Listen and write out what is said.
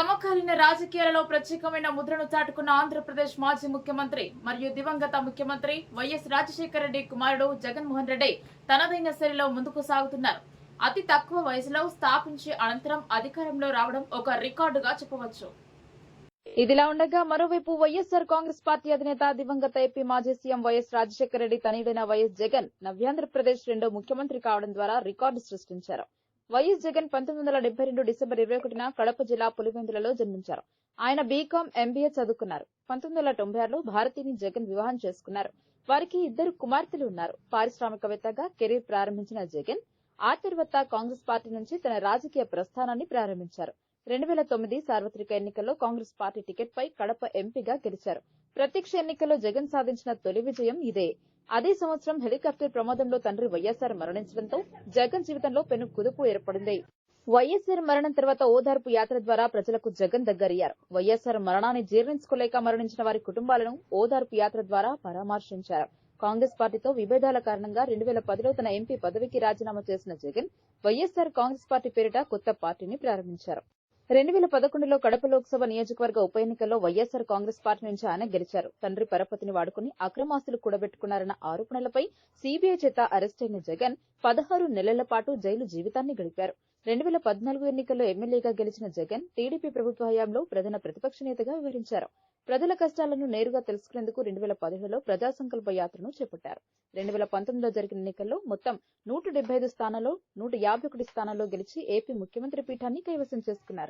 సమకాలీన రాజకీయాలలో ప్రత్యేకమైన ముద్రను చాటుకున్న ఆంధ్రప్రదేశ్ మాజీ ముఖ్యమంత్రి మరియు దివంగత ముఖ్యమంత్రి వైఎస్ రాజశేఖర రెడ్డి కుమారుడు జగన్మోహన్ రెడ్డి తనదైన శైలిలో ముందుకు సాగుతున్నారు. అతి తక్కువ వయసులో స్థాపించి అనంతరం అధికారంలో రావడం ఒక రికార్డుగా చెప్పవచ్చు. ఇదిలా ఉండగా మరోవైపు వైఎస్సార్ కాంగ్రెస్ పార్టీ అధినేత దివంగత ఏపీ మాజీ సీఎం వైఎస్ రాజశేఖర రెడ్డి తనయుడైన వైఎస్ జగన్ నవ్యాంధ్రప్రదేశ్ రెండో ముఖ్యమంత్రి కావడం ద్వారా రికార్డు సృష్టించారు. వైఎస్ జగన్ పంతొమ్మిది వందల డెబ్బై రెండు డిసెంబర్ ఇరవై ఒకటిన కడప జిల్లా పులివెందులలో జన్మించారు. ఆయన బీకాం ఎంబీఏ చదువుకున్నారు. పంతొమ్మిది వందల తొంభై ఆరులో భారతిని జగన్ వివాహం చేసుకున్నారు. వారికి ఇద్దరు కుమార్తెలు ఉన్నారు. పారిశ్రామికవేత్తగా కెరీర్ ప్రారంభించిన జగన్ ఆ తర్వాత కాంగ్రెస్ పార్టీ నుంచి తన రాజకీయ ప్రస్థానాన్ని ప్రారంభించారు. రెండు వేల తొమ్మిది సార్వత్రిక ఎన్నికల్లో కాంగ్రెస్ పార్టీ టికెట్ పై కడప ఎంపీగా గెలిచారు. ప్రత్యక్ష ఎన్నికల్లో జగన్ సాధించిన తొలి విజయం ఇదే. అదే సంవత్సరం హెలికాప్టర్ ప్రమాదంలో తండ్రి వైఎస్సార్ మరణించడంతో జగన్ జీవితంలో పెను కుదుపు ఏర్పడింది. వైఎస్సార్ మరణం తర్వాత ఓదార్పు యాత్ర ద్వారా ప్రజలకు జగన్ దగ్గరయ్యారు. వైఎస్సార్ మరణాన్ని జీర్ణించుకోలేక మరణించిన వారి కుటుంబాలను ఓదార్పు యాత్ర ద్వారా పరామర్శించారు. కాంగ్రెస్ పార్టీతో విభేదాల కారణంగా రెండు వేల పదిలో తన ఎంపీ పదవికి రాజీనామా చేసిన జగన్ వైఎస్సార్ కాంగ్రెస్ పార్టీ పేరిట కొత్త పార్టీని ప్రారంభించారు. రెండు వేల పదకొండులో కడప లోక్సభ నియోజకవర్గ ఉప ఎన్నికల్లో వైఎస్సార్ కాంగ్రెస్ పార్టీ నుంచి ఆయన గెలిచారు. తండ్రి పరపతిని వాడుకుని అక్రమాస్తులు కూడబెట్టుకున్నారన్న ఆరోపణలపై సీబీఐ చేత అరెస్టైన జగన్ పదహారు నెలల పాటు జైలు జీవితాన్ని గడిపారు. రెండు వేల పద్నాలుగు ఎన్నికల్లో ఎమ్మెల్యేగా గెలిచిన జగన్ టీడీపీ ప్రభుత్వ హయాంలో ప్రధాన ప్రతిపక్ష నేతగా వివరించారు. ప్రజల కష్టాలను నేరుగా తెలుసుకునేందుకు రెండు వేల పదిహేడులో ప్రజా సంకల్ప యాత్రను చేపట్టారు. రెండు వేల పంతొమ్మిదిలో జరిగిన ఎన్నికల్లో మొత్తం నూట డెబ్బై ఐదు స్థానాల్లో నూట యాభై ఒకటి స్థానాల్లో గెలిచి ఏపీ ముఖ్యమంత్రి పీఠాన్ని కైవసం చేసుకున్నారు.